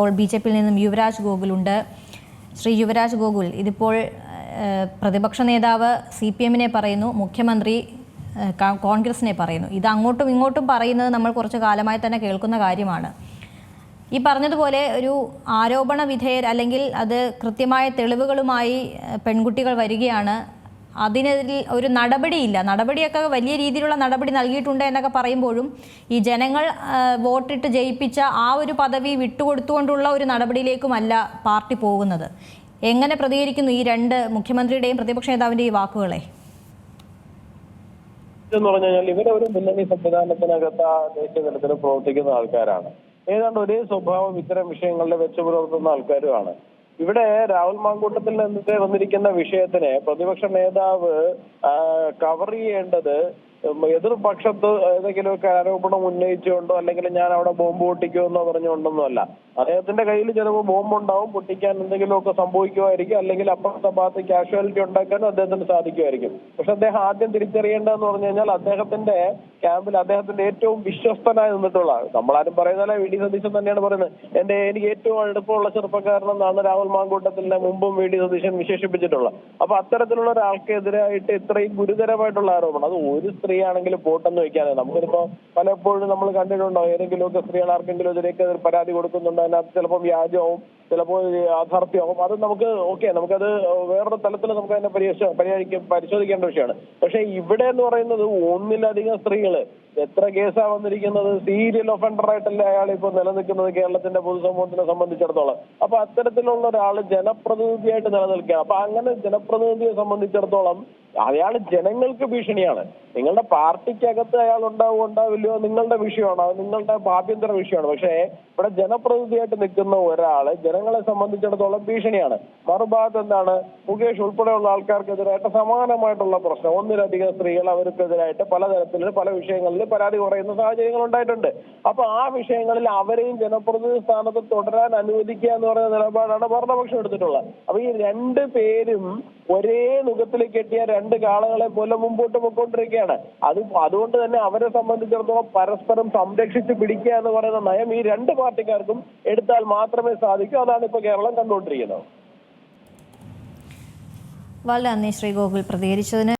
ഇപ്പോൾ B J പിയിൽ നിന്നും യുവരാജ് ഗോകുലുണ്ട്. ശ്രീ യുവരാജ് ഗോകുൽ ഇതിപ്പോൾ പ്രതിപക്ഷ നേതാവ് സി പി എമ്മിനെ പറയുന്നു മുഖ്യമന്ത്രി കോൺഗ്രസിനെ പറയുന്നു. ഇത് അങ്ങോട്ടും ഇങ്ങോട്ടും പറയുന്നത് നമ്മൾ കുറച്ച് കാലമായി തന്നെ കേൾക്കുന്ന കാര്യമാണ്. ഈ പറഞ്ഞതുപോലെ ഒരു ആരോപണ വിധേയർ അല്ലെങ്കിൽ അത് കൃത്യമായ തെളിവുകളുമായി പെൺകുട്ടികൾ വരികയാണ്. അതിനെതിൽ ഒരു നടപടിയില്ല. നടപടിയൊക്കെ വലിയ രീതിയിലുള്ള നടപടി നൽകിയിട്ടുണ്ട് എന്നൊക്കെ പറയുമ്പോഴും ഈ ജനങ്ങൾ വോട്ടിട്ട് ജയിപ്പിച്ച ആ ഒരു പദവി വിട്ടുകൊടുത്തുകൊണ്ടുള്ള ഒരു നടപടിയിലേക്കുമല്ല പാർട്ടി പോകുന്നത്. എങ്ങനെ പ്രതികരിക്കുന്നു ഈ രണ്ട് മുഖ്യമന്ത്രിയുടെയും പ്രതിപക്ഷ നേതാവിന്റെയും വാക്കുകളെ? എന്ന് പറഞ്ഞു കഴിഞ്ഞാൽ ഇവരെ ഒരു മുന്നണി സംവിധാനത്തിനകത്ത് ദേശീയ തലത്തിൽ പ്രവർത്തിക്കുന്ന ആൾക്കാരാണ്. ഏതാണ്ട് ഒരേ സ്വഭാവം ഇത്തരം വിഷയങ്ങളിൽ വെച്ച് പുലർത്തുന്ന ആൾക്കാരുമാണ്. ഇവിടെ രാഹുൽ മാങ്കൂട്ടത്തിൽ നിന്നിട്ട് വന്നിരിക്കുന്ന വിഷയത്തിനെ പ്രതിപക്ഷ നേതാവ് കവർ ചെയ്യേണ്ടത് എതിർപക്ഷത്ത് ഏതെങ്കിലുമൊക്കെ ആരോപണം ഉന്നയിച്ചുകൊണ്ടോ അല്ലെങ്കിൽ ഞാൻ അവിടെ ബോംബ് പൊട്ടിക്കുമെന്നോ പറഞ്ഞുകൊണ്ടൊന്നും അല്ല. അദ്ദേഹത്തിന്റെ കയ്യിൽ ചിലപ്പോൾ ബോംബ് ഉണ്ടാവും പൊട്ടിക്കാൻ എന്തെങ്കിലുമൊക്കെ സംഭവിക്കുമായിരിക്കും അല്ലെങ്കിൽ അപ്പുറത്തെ ഭാഗത്ത് കാഷ്വാലിറ്റി ഉണ്ടാക്കാനും അദ്ദേഹത്തിന് സാധിക്കുമായിരിക്കും. പക്ഷെ അദ്ദേഹം ആദ്യം തിരിച്ചറിയേണ്ടതെന്ന് പറഞ്ഞു കഴിഞ്ഞാൽ അദ്ദേഹത്തിന്റെ ക്യാമ്പിൽ അദ്ദേഹത്തിന്റെ ഏറ്റവും വിശ്വസ്തനായി നിന്നിട്ടുള്ള നമ്മളാരും പറയുന്നതല്ല വി ഡി സതീശൻ തന്നെയാണ് പറയുന്നത്. എന്റെ എനിക്ക് ഏറ്റവും അടുപ്പമുള്ള ചെറുപ്പക്കാരനെന്നാണ് രാഹുൽ മാങ്കൂട്ടത്തിന്റെ മുമ്പും വി ഡി സതീശൻ വിശേഷിപ്പിച്ചിട്ടുള്ളത്. അപ്പൊ അത്തരത്തിലുള്ള ഒരാൾക്കെതിരായിട്ട് ഇത്രയും ഗുരുതരമായിട്ടുള്ള ആരോപണം അത് ഒരു സ്ത്രീയാണെങ്കിലും പോട്ടെന്ന് വെക്കാതെ നമുക്കിപ്പോ പലപ്പോഴും നമ്മൾ കണ്ടിട്ടുണ്ടോ? ഏതെങ്കിലുമൊക്കെ സ്ത്രീകൾ ആർക്കെങ്കിലും ഇതിലേക്ക് പരാതി കൊടുക്കുന്നുണ്ട് അതിനകത്ത് ചിലപ്പോൾ വ്യാജവും ചിലപ്പോൾ യാഥാർത്ഥ്യവും. അത് നമുക്ക് ഓക്കെ നമുക്കത് വേറൊരു തലത്തിൽ നമുക്ക് അതിനെ പരിശോ പരിഹരിക്ക പരിശോധിക്കേണ്ട വിഷയമാണ്. പക്ഷെ ഇവിടെ എന്ന് പറയുന്നത് ഒന്നിലധികം സ്ത്രീകൾ എത്ര കേസാ വന്നിരിക്കുന്നത്? സീരിയൽ ഒഫൻഡർ ആയിട്ടല്ലേ അയാൾ ഇപ്പൊ നിലനിൽക്കുന്നത് കേരളത്തിന്റെ പൊതുസമൂഹത്തിനെ സംബന്ധിച്ചിടത്തോളം. അപ്പൊ അത്തരത്തിലുള്ള ഒരാൾ ജനപ്രതിനിധിയായിട്ട് നിലനിൽക്കുക. അപ്പൊ അങ്ങനെ ജനപ്രതിനിധിയെ സംബന്ധിച്ചിടത്തോളം അയാൾ ജനങ്ങൾക്ക് ഭീഷണിയാണ്. നിങ്ങളുടെ പാർട്ടിക്കകത്ത് അയാൾ ഉണ്ടാവും ഉണ്ടാവില്ലയോ നിങ്ങളുടെ വിഷയമാണ്. അത് നിങ്ങളുടെ ആഭ്യന്തര വിഷയമാണ്. പക്ഷേ ഇവിടെ ജനപ്രതിനിധിയായിട്ട് നിൽക്കുന്ന ഒരാൾ ജനങ്ങളെ സംബന്ധിച്ചിടത്തോളം ഭീഷണിയാണ്. മറുഭാഗത്ത് എന്താണ്? മുകേഷ് ഉൾപ്പെടെയുള്ള ആൾക്കാർക്കെതിരായിട്ട് സമാനമായിട്ടുള്ള പ്രശ്നം. ഒന്നിലധികം സ്ത്രീകൾ അവർക്കെതിരായിട്ട് പലതരത്തിൽ പല വിഷയങ്ങളിൽ പരാതി കുറയുന്ന സാഹചര്യങ്ങൾ ഉണ്ടായിട്ടുണ്ട്. അപ്പൊ ആ വിഷയങ്ങളിൽ അവരെയും ജനപ്രതിനിധി സ്ഥാനത്ത് തുടരാൻ അനുവദിക്കുക എന്ന് പറയുന്ന നിലപാടാണ് ഭരണപക്ഷം എടുത്തിട്ടുള്ളത്. അപ്പൊ ഈ രണ്ട് പേരും ഒരേ നുഖത്തിൽ കെട്ടിയ രണ്ട് കാളകളെ പോലെ മുമ്പോട്ട് പോയിക്കൊണ്ടിരിക്കുകയാണ്. അത് അതുകൊണ്ട് തന്നെ അവരെ സംബന്ധിച്ചിടത്തോളം പരസ്പരം സംരക്ഷിച്ച് പിടിക്കുക എന്ന് പറയുന്ന നയം ഈ രണ്ട് പാർട്ടിക്കാർക്കും എടുത്താൽ മാത്രമേ സാധിക്കൂ. അതാണ് ഇപ്പൊ കേരളം കണ്ടുകൊണ്ടിരിക്കുന്നത്. വളരെ നന്ദി ശ്രീ ഗോകുൽ. പ്രതികരിച്ചതിന്